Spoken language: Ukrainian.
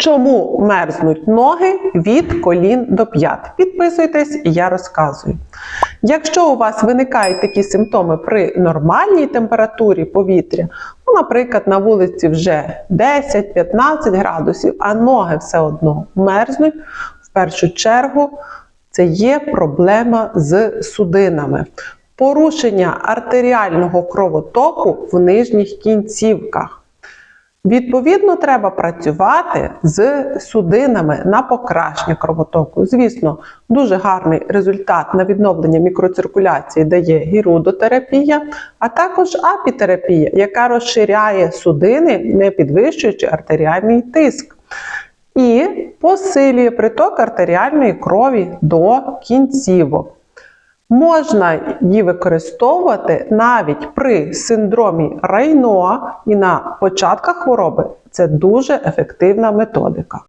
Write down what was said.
Чому мерзнуть ноги від колін до п'ят? Підписуйтесь, і я розказую. Якщо у вас виникають такі симптоми при нормальній температурі повітря, ну, наприклад, на вулиці вже 10-15 градусів, а ноги все одно мерзнуть, в першу чергу це є проблема з судинами. Порушення артеріального кровотоку в нижніх кінцівках. Відповідно, треба працювати з судинами на покращення кровотоку. Звісно, дуже гарний результат на відновлення мікроциркуляції дає гірудотерапія, а також апітерапія, яка розширяє судини, не підвищуючи артеріальний тиск. І посилює приток артеріальної крові до кінцівок. Можна її використовувати навіть при синдромі Райно, і на початках хвороби. Це дуже ефективна методика.